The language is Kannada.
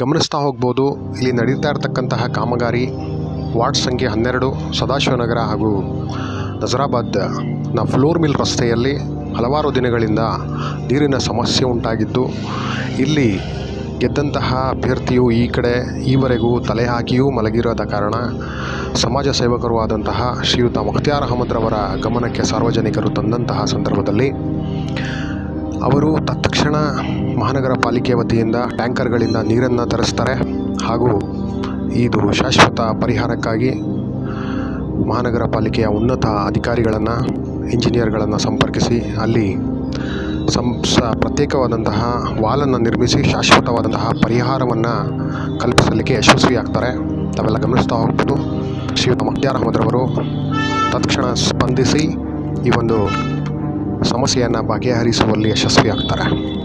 ಗಮನಿಸ್ತಾ ಹೋಗ್ಬೋದು. ಇಲ್ಲಿ ನಡೀತಾ ಇರತಕ್ಕಂತಹ ಕಾಮಗಾರಿ ವಾರ್ಡ್ ಸಂಖ್ಯೆ ಹನ್ನೆರಡು, ಸದಾಶಿವನಗರ ಹಾಗೂ ನಜರಾಬಾದ್ನ ಫ್ಲೋರ್ ಮಿಲ್ ರಸ್ತೆಯಲ್ಲಿ ಹಲವಾರು ದಿನಗಳಿಂದ ನೀರಿನ ಸಮಸ್ಯೆ ಉಂಟಾಗಿದ್ದು, ಇಲ್ಲಿ ಗೆದ್ದಂತಹ ಅಭ್ಯರ್ಥಿಯು ಈ ಕಡೆ ಈವರೆಗೂ ತಲೆ ಹಾಕಿಯೂ ಮಲಗಿರದ ಕಾರಣ ಸಮಾಜ ಸೇವಕರು ಆದಂತಹ ಶ್ರೀಯುತ ಮುಖ್ತಿಯಾರ್ ಅಹಮದ್ರವರ ಗಮನಕ್ಕೆ ಸಾರ್ವಜನಿಕರು ತಂದಂತಹ ಸಂದರ್ಭದಲ್ಲಿ ಅವರು ತತ್ಕ್ಷಣ ಮಹಾನಗರ ಪಾಲಿಕೆ ವತಿಯಿಂದ ಟ್ಯಾಂಕರ್ಗಳಿಂದ ನೀರನ್ನು ತರಿಸ್ತಾರೆ ಹಾಗೂ ಇದು ಶಾಶ್ವತ ಪರಿಹಾರಕ್ಕಾಗಿ ಮಹಾನಗರ ಪಾಲಿಕೆಯ ಉನ್ನತ ಅಧಿಕಾರಿಗಳನ್ನು, ಇಂಜಿನಿಯರ್ಗಳನ್ನು ಸಂಪರ್ಕಿಸಿ ಅಲ್ಲಿ ಸಂಸ ಪ್ರತ್ಯೇಕವಾದಂತಹ ವಾಲನ್ನು ನಿರ್ಮಿಸಿ ಶಾಶ್ವತವಾದಂತಹ ಪರಿಹಾರವನ್ನು ಕಲ್ಪಿಸಲಿಕ್ಕೆ ಯಶಸ್ವಿಯಾಗ್ತಾರೆ. ತಾವೆಲ್ಲ ಗಮನಿಸ್ತಾ ಹೋಗ್ಬೋದು. ಶ್ರೀಯುತ ಮುಖ್ತಿಯಾರ್ ಅಹಮದ್ರವರು ತತ್ಕ್ಷಣ ಸ್ಪಂದಿಸಿ ಈ ಒಂದು ಸಮಸ್ಯೆಯನ್ನು ಬಗೆಹರಿಸುವಲ್ಲಿ ಯಶಸ್ವಿಯಾಗ್ತಾರೆ.